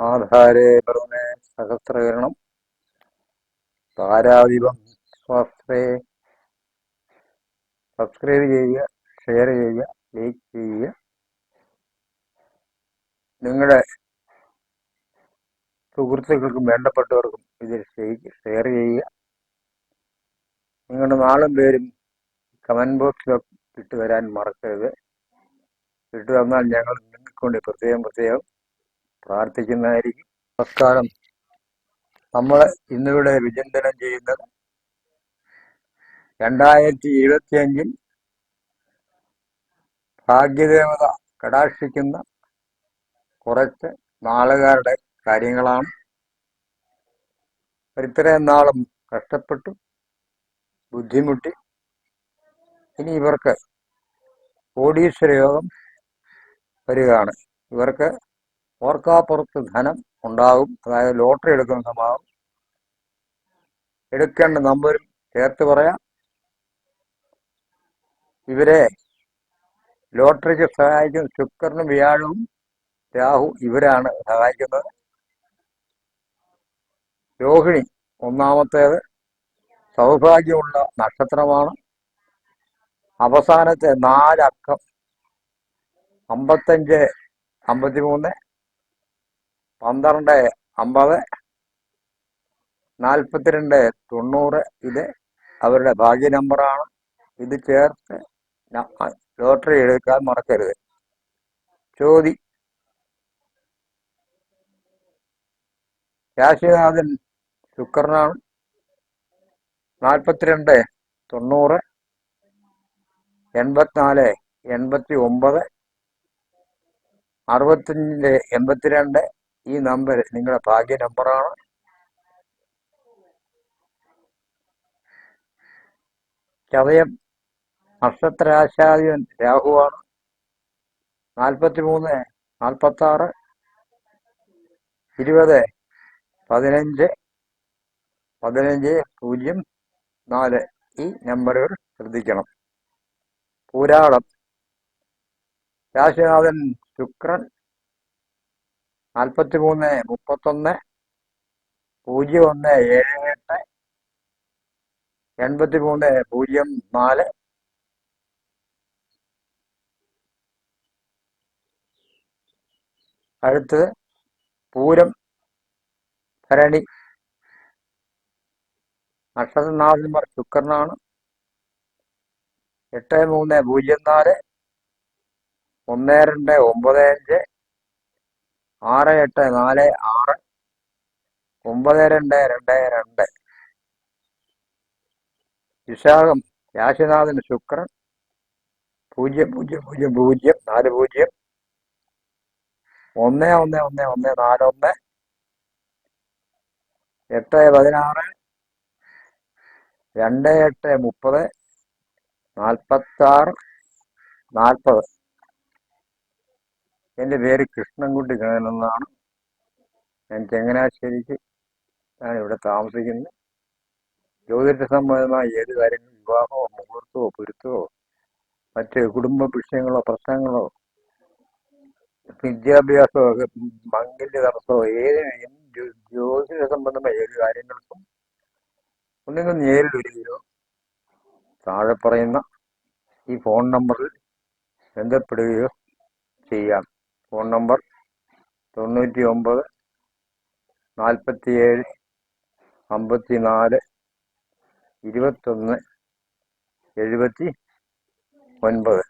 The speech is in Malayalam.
ആധാരേ പ്രഥമേ സഹസ്രകരണം. താരാധിപം സ്വാശ്രേ സബ്സ്ക്രൈബ് ചെയ്യുക ഷെയർ ചെയ്യുക ലൈക്ക് ചെയ്യുക. നിങ്ങളുടെ സുഹൃത്തുക്കൾക്കും വേണ്ടപ്പെട്ടവർക്കും ഇത് ഷെയർ ചെയ്യുക. നിങ്ങളുടെ നാളും പേരും കമന്റ് ബോക്സിലൊക്കെ ഇട്ട് വരാൻ മറക്കരുത്. ഇട്ട് വന്നാൽ ഞങ്ങൾ നിങ്ങൾക്ക് വേണ്ടി പ്രത്യേകം പ്രത്യേകം പ്രാർത്ഥിക്കുന്നതായിരിക്കും. നമസ്കാരം. നമ്മൾ ഇന്നിവിടെ വിചിന്തനം ചെയ്യുന്നത് രണ്ടായിരത്തി ഇരുപത്തി അഞ്ചിൽ ഭാഗ്യദേവത കടാക്ഷിക്കുന്ന കുറച്ച് നാളുകാരുടെ കാര്യങ്ങളാണ്. ഇത്രയും നാളും കഷ്ടപ്പെട്ടു ബുദ്ധിമുട്ടി. ഇനി ഇവർക്ക് കോടീശ്വര യോഗം വരികയാണ്. ഇവർക്ക് ഓർക്കാപ്പുറത്ത് ധനം ഉണ്ടാകും. അതായത് ലോട്ടറി എടുക്കുന്ന സമാവും എടുക്കേണ്ട നമ്പരും ചേർത്ത് പറയാം. ഇവരെ ലോട്ടറിക്ക് സഹായിക്കുന്ന ശുക്രനും വ്യാഴവും രാഹു ഇവരാണ് സഹായിക്കുന്നത്. രോഹിണി ഒന്നാമത്തേത് സൗഭാഗ്യമുള്ള നക്ഷത്രമാണ്. അവസാനത്തെ നാലക്കം അമ്പത്തഞ്ച് അമ്പത്തിമൂന്ന് പന്ത്രണ്ട് അമ്പത് നാൽപ്പത്തിരണ്ട് തൊണ്ണൂറ് ഇത് അവരുടെ ഭാഗ്യ നമ്പറാണ് ഇത് ചേർത്ത് ലോട്ടറി എടുക്കാൻ മറക്കരുത്. ചോദി. രാശിനാഥൻ ശുക്രനാണ്. നാൽപ്പത്തിരണ്ട് തൊണ്ണൂറ് എൺപത്തിനാല് എൺപത്തി ഒമ്പത് അറുപത്തഞ്ച് എൺപത്തിരണ്ട് ഈ നമ്പർ നിങ്ങളുടെ ഭാഗ്യ നമ്പറാണ്? ചതയം നക്ഷത്രാശാധിപൻ രാഹുവാണ്. നാൽപ്പത്തി മൂന്ന് നാൽപ്പത്തി ആറ് ഇരുപത് പതിനഞ്ച് പതിനഞ്ച് പൂജ്യം നാല് ഈ നമ്പറുകൾ ശ്രദ്ധിക്കണം. പൂരാളം രാശിനാഥൻ ശുക്രൻ നാൽപ്പത്തി മൂന്ന് മുപ്പത്തൊന്ന് പൂജ്യം ഒന്ന് ഏഴ് എട്ട് എൺപത്തി മൂന്ന് പൂജ്യം നാല്. അടുത്തത് പൂരം ഭരണി. നക്ഷത്രനാഥന്മാർ ശുക്രനാണ്. എട്ട് മൂന്ന് പൂജ്യം നാല് ഒന്ന് രണ്ട് ഒമ്പത് അഞ്ച് ആറ് എട്ട് നാല് ആറ് ഒമ്പത് രണ്ട് രണ്ട് രണ്ട്. വിശാഖം രാശിനാഥൻ ശുക്രൻ. പൂജ്യം പൂജ്യം പൂജ്യം പൂജ്യം നാല് പൂജ്യം. ഒന്ന് ഒന്ന് ഒന്ന് ഒന്ന് നാല് ഒന്ന്. എട്ട് പതിനാറ്. രണ്ട് എട്ട് മുപ്പത്. നാൽപ്പത്താറ് നാൽപ്പത് എന്റെ പേര് കൃഷ്ണൻകുട്ടി കണനെന്നാണ് ഞാൻ ചങ്ങനാശ്ശേരിക്ക് ഞാൻ ഇവിടെ താമസിക്കുന്നത്. ജ്യോതിഷ സംബന്ധമായ ഏത് കാര്യങ്ങളും വിവാഹമോ മുഹൂർത്തമോ പൊരുത്തമോ മറ്റ് കുടുംബ വിഷയങ്ങളോ പ്രശ്നങ്ങളോ വിദ്യാഭ്യാസമോ മംഗല്യ തടസ്സമോ ഏത് ജ്യോതിഷ സംബന്ധമായ ഏത് കാര്യങ്ങൾക്കും ഒന്നുകിൽ നേരിൽ വരികയോ താഴെ പറയുന്ന ഈ ഫോൺ നമ്പറിൽ ബന്ധപ്പെടുകയോ ചെയ്യാം. ഫോൺ നമ്പർ തൊണ്ണൂറ്റി ഒമ്പത് നാൽപ്പത്തിയേഴ് അമ്പത്തി നാല് ഇരുപത്തൊന്ന് എഴുപത്തി ഒൻപത്.